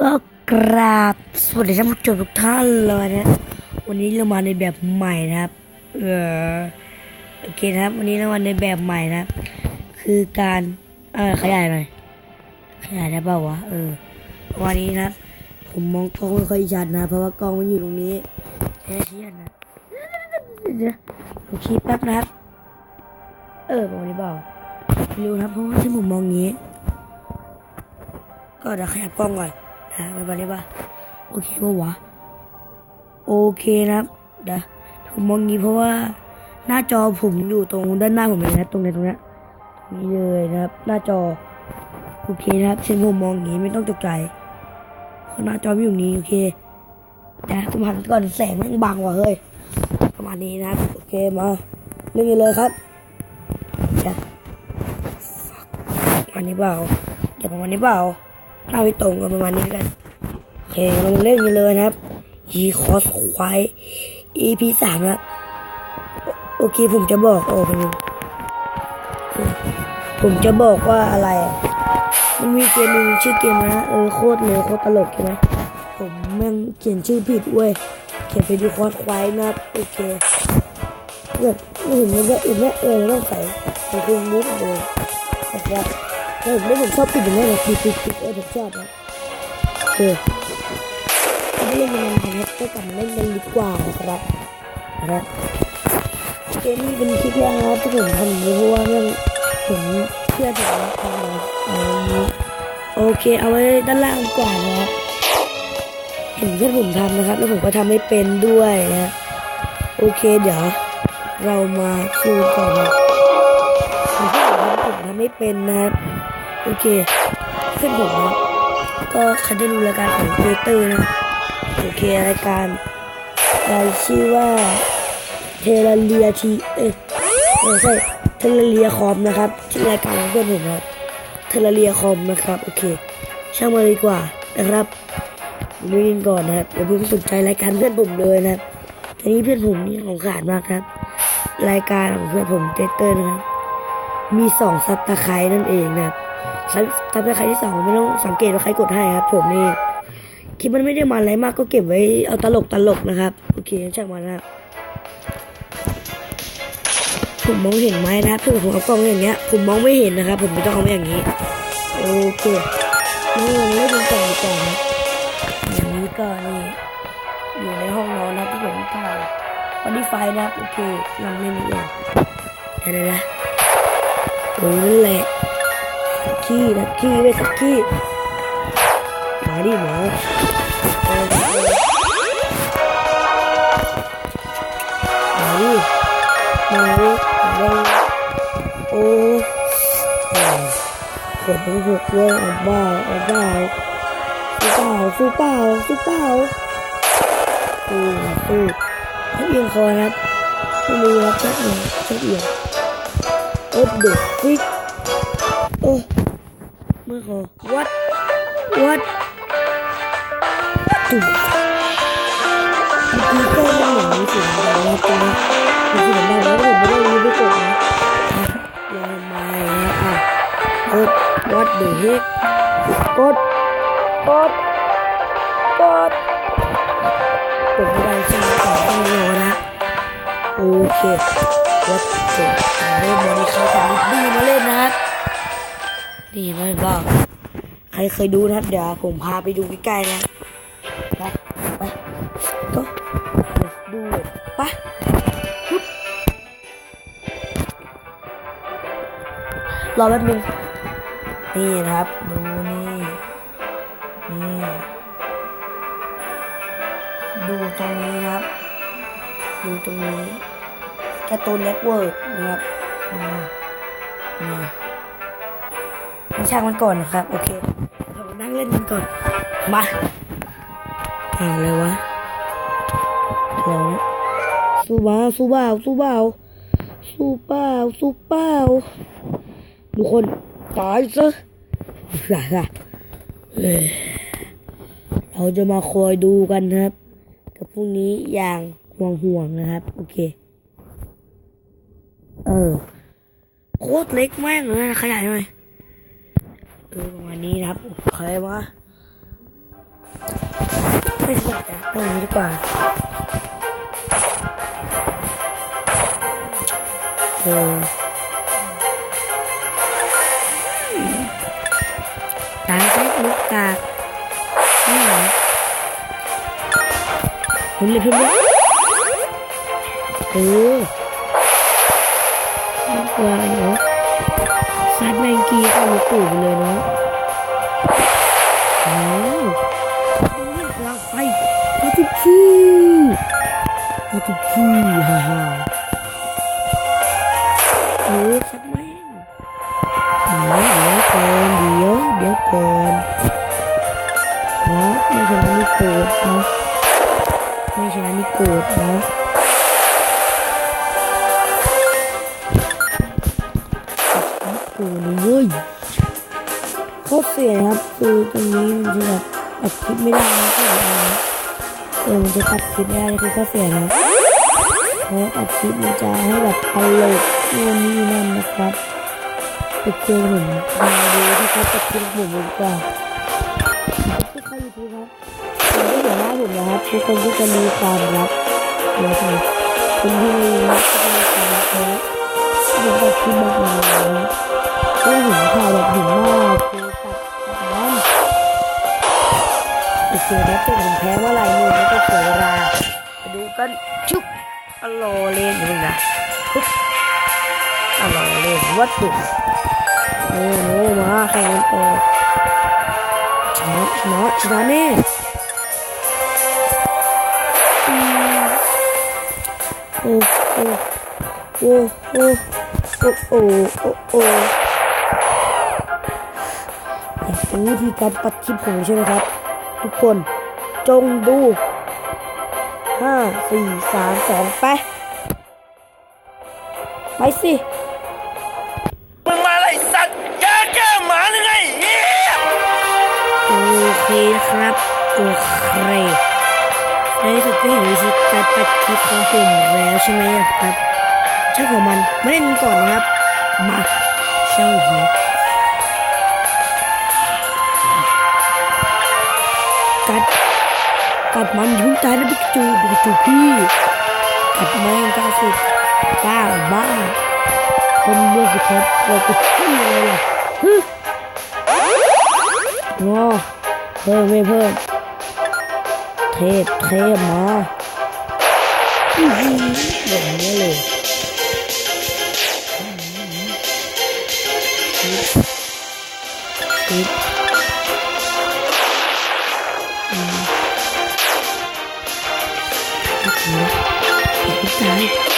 ก็กราบสวัสดีท่านผู้ชมทุกท่านเลยนะ วันนี้เรามาในแบบใหม่นะครับ เออโอเคนะครับ วันนี้เรามาในแบบใหม่นะ คือการ เออขยายหน่อยขยายได้เปล่าวะ เออ วันนี้นะผมมองกล้องไม่ค่อยชัดนะ เพราะว่ากล้องมันอยู่ตรงนี้แค่เชียนะเดี๋ยวผมคิดแป๊บนะครับ เออประมาณนี้เปล่าไม่รู้นะเพราะว่าที่ผมมองงนี้ ก็เดี๋ยวขยับกล้องก่อนนะไปวันนี้ป่ะโอเคปะวะโอเคนะครับเดี๋ยวผมมองงี้เพราะว่าหน้าจอผมอยู่ตรงด้านหน้าผมเลยนะตรงนี้ตรงนี้ตรงนี้เลยนะครับ หน้าจอโอเคนะครับเช่นผมมองอย่างงี้ไม่ต้องตกใจเพราะหน้าจอไม่อยู่นี้โอเคนะผมหันก่อนแสงมันบังว่ะเฮ้ยประมาณนี้นะครับโอเคมาเล่นกันเลยครับเดี๋ยวประมาณนี้เปล่าเดี๋ยวประมาณนี้เปล่า หน้าไม่ตรงกันประมาณนี้กันโอเคเราเล่นกันเลยนะครับยีคอสควาย EP สามนะโอเคผมจะบอกโอ้ผมผมจะบอกว่าอะไร มันมีเกมหนึ่งชื่อเกมนะเออโคตรเลยโคตรตลกใช่ไหมผมแม่งเขียนชื่อผิดเว้ยเขียนเป็นยีคอสควายนะโอเคเกิดไม่เห็นมันก็อื่นไม่เออต้องใส่ใส่คุณมุกเลยนะครับ เออไม่ผมชอบปิดอย่างนี้เลยปิดปิดปิดเออผมชอบนะโอเคไม่เล่นกันนะครับก็กลับมาเล่นกันดีกว่าครับนะเกมนี้เป็นคลิปแรกนะครับที่ผมทำอย่างนี้เพราะว่าเรื่องผมเพื่อนผมทำอะไรอย่างโอเคเอาไว้ด้านล่างดีกว่านะครับเห็นเพื่ผมทำนะครับ แล้วผมก็ทำไม่เป็นด้วยนะโอเคเดี๋ยวเรามาสู้ก่อนนะผมทำผมทำไม่เป็นนะครับ โอเคเพื่อนผมนะก็ใครได้รู้รายการของเตเตอร์นะโอเครายการรายชื่อว่าเทเลเรียทีเอ้ยไม่ใช่เทเลเรียคอมนะครับชื่อรายการของเพื่อนผมครับเทเลเรียคอมนะครับโอเค ช่างมาดีกว่านะครับดูกันก่อนนะครับอย่าเพิ่งสนใจรายการเพื่อนผมเลยนะครับทีนี้เพื่อนผมนี่ของขาดมากครับ รายการของเพื่อนผมเตเตอร์นะครับมีสองซับตะไคร้นั่นเองนะครับ ซับซับตะไครที่สองไม่ต้องสังเกตว่าใครกดให้ครับ ผมนี่คลิปมันไม่ได้มันอะไรมากก็เก็บไว้เอาตลกตลกนะครับ โอเคช่างมันนะผมมองเห็นไหมนะครับถ้าผมเอากล้องอย่างเงี้ย ผมมองไม่เห็นนะครับ ผมไม่ต้องเอาไว้อย่างนี้ โอเคนี่เราเล่นกันก่อย่านะอย่างนี้ก็นี่อยู่ในห้องนอนนะที่ผมถ่ายวันนี้ไฟนะโอเคลองเล่นอีกอย่างเดี๋ยวนะโอ้ยแหละ ขี้นะขี้ไม่สักขี้มาดิมามาดิมาดิมาดิโอ้ยกดทั้งหกเลยเอาบ้าเอาบ้าสู้เปล่าสู้เปล่าสู้เปล่าสู้สู้ถ้เอียงคอครับไม่รู้นะชักหนึ่งชักเอียงเออเด็กฟิกโอ้ มื่อขอวัดวัดตุ่มเมื่อกี้ก็ยังเหมือนมีเสียงดังนะตรงนี้มีเสียงดังแล้วผมไม่ได้ยินไม่กดนะลอยมานะอะกดวัดเด็กกดกดกดกดไม่ได้ใช่ไหมต้องรอนะโอเควัดเจ็ดเล่นวันนี้เขาจะมีมาเล่นนะ นี่ไม่บ้าใครเคยดูนะครับเดี๋ยวผมพาไปดูใกล้ๆนะไปไปก็ดูไปรอแป๊บนึงนี่นะครับ ดูนี่ นี่ ดูตรงนี้นะครับ ดูตรงนี้การ์ตูนเน็ตเวิร์กนะครับมามา ช่างมันก่อนนะครับ โอเคเรามานั่งเล่นกันก่อน มาอ่าอะไรวะอะไรวะสู้บ้าสู้บ้าสู้บ้าสู้เปล่าสู้เปล่าทุกคนตายซะฮ่าฮ่าเราจะมาคอยดูกันนะครับ กับพรุ่งนี้อย่างห่วงห่วงนะครับ โอเค เออ โคตรเล็กแม่งเลยขยายหน่อย เออประมาณนี้นะครับใครวะไม่ถนัดนะเอาอย่างนี้ดีกว่าเออตายใช้ลูกกากนี่เหรอเห็นเลยเพื่อนไหมเออน่กลัวเนาะ ซัดแมงกีใส่ลูกตู่ไปเลยเนาะแล้วพลัไปกระตุกขี้กระตุกขี้ฮ่าฮ่า กูนี่เว้ยโคตรเสียครับคือตรงนี้มันจะแบบอัดคลิปไม่ได้นะคืออะไรนะเออมันจะตัดคลิปไม่ได้คือข้อเสียนะเพราะอัดคลิปมันจะให้แบบตลกนู่นนี่นั่นนะครับไปเจอผมมาดูที่เขาตัดคลิปผมดีกว่าทุกคนยูทูบครับผมก็เห็นหน้าผมนะครับทุกคนก็จะมีความรักนะครับคนที่มีรักก็จะมีความรักนะเดี๋ยวแบบที่บอกมาแล้วก็เห็นข่าวแบบห็นหน้าคือตัดแบบนั้นโอเคนะเจ้าผมแพ้ว่าอะไรมือไม่ต้องเสียเวลามาดูกันชุบอโลเลนอยู่นะปุ๊บอโลเลนวัดตุโอ้โหมาแข่งกันต่อชนะชนะชนะแน่โอ้โอ้โอ้โอ้โอ้โอ้โอ้ โอ้อยากรู้วิธีการปัดคลิปผมใช่ไหมครับ ทุกคนจงดูห้าสี่สามสองไปไปสิมึงมาอะไรสัตว์แกแก้หมาหรือไงเหี้ยโอเคครับโอเคในที่สุดก็เห็นวิธีการตัดคลิปของผมแล้วใช่ไหมครับช่างของมันไม่เล่นกันก่อนนะครับมาช่างหัว กัดมันยุ่งตายนะปิกจูปิกจูพี่กัดแมงก้าสิบเก้าบ้าคนเลือกสิครับเราจะขึ้นอะไรล่ะฮึงอเพิ่มไม่เพิ่มเทพเทพมาอื้อหือแบบนี้เลยคิด ね、やっ。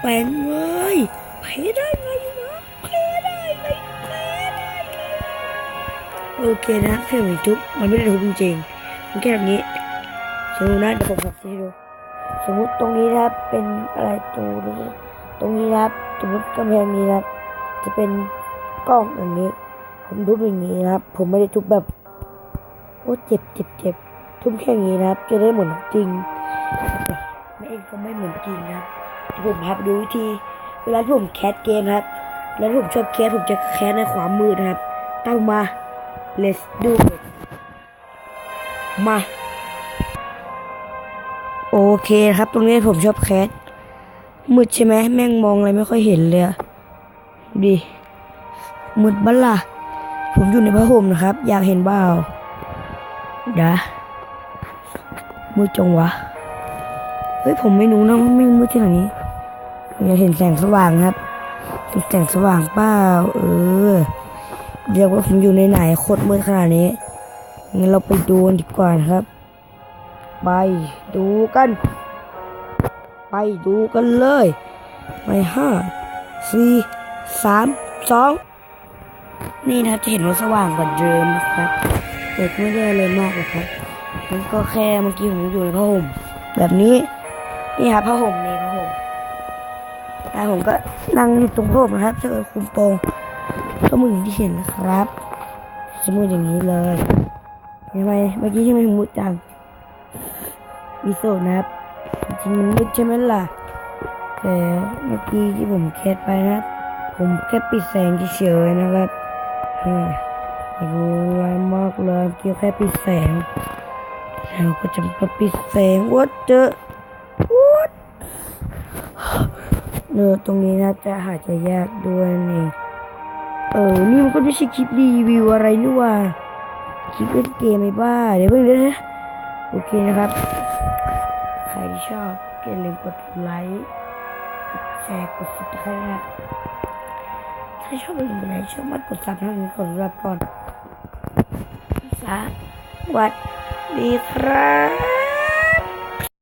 ชิปแปนเว้ยเพได้ไงวะเพได้ไงเพได้ไงโอเคนะเพื่อนผมทุบมันไม่ได้ทุบจริงๆมันแค่แบบนี้สมมตินะเดี๋ยวผมสับให้ดูสมมติตรงนี้นะครับเป็นอะไรตรงนี้ตรงนี้นะครับสมมติกำแพงนี้นะครับ จะเป็นกล้องอย่างนี้ ผมทุบอย่างนี้นะครับ ผมไม่ได้ทุบแบบโอ้เจ็บเจ็บเจ็บทุบแค่นี้นะครับ จะได้เหมือนจริงแต่ไม่เองก็ไม่เหมือนจริงนะครับ ผมพาไปดูวิธีเวลาที่ผมแคสเกมครับ แล้วที่ผมชอบแคสผมจะแคสในขวามือนะครับตามมา let's do it มาโอเคครับ ตรงนี้ผมชอบแคสมืดใช่ไหมแม่งมองอะไรไม่ค่อยเห็นเลยดีมืดบัลล่ะ ผมอยู่ในผ้าห่มนะครับ อยากเห็นเปล่าเดะมืดจงวะ เฮ้ย ผมไม่รู้นะว่าไม่มืดที่ไหนนี้ อยากเห็นแสงสว่างครับเห็นแสงสว่างเปล่าเออเรียกว่าผมอยู่ในไหนโคตรมืดขนาดนี้งั้นเราไปดูกันดีกว่านะครับ ไปดูกัน ไปดูกันเลยไปห้าสี่สามสองนี่นะครับจะเห็นว่าสว่างกว่าเดิมนะครับแต่ก็ไม่ได้อะไรมากหรอกครับมันก็แค่เมื่อกี้ผมอยู่ในผ้าห่มแบบนี้นี่ครับผ้าห่มนี่ ผ้าห่มแต่ผมก็นั่งอยู่ตรงผ้าห่มนะครับเจอคุมโปงก็มืออย่างที่เห็นนะครับสมมติอย่างนี้เลยทำไมเมื่อกี้ที่มันมุดจังวิโซนะครับจริงมันมืดใช่ไหมล่ะแต่เมื่อกี้ที่ผมแคสไปนะผมแค่ปิดแสงเฉยๆนะครับเฮ้ยไม่รู้อะไรมากเลยเกี่ยวแค่ปิดแสงแล้วก็จะมาปิดแสงวัดเจอ เนอตรงนี้นะจะหาจะยากด้วยนี่เออ นี่มันก็ไม่ใช่คลิปรีวิวอะไรนี่ว่าคลิปเล่นเกมไม่บ้า เดี๋ยวเพิ่งเดี๋ยวนะโอเคนะครับ ใครที่ชอบก็อย่าลืมกดไลค์กดแชร์กดติดตามนะถ้าชอบอย่าลืมกดไลค์ชอบมากกดซับให้ผมกดรับก่อนสวัสดีครับ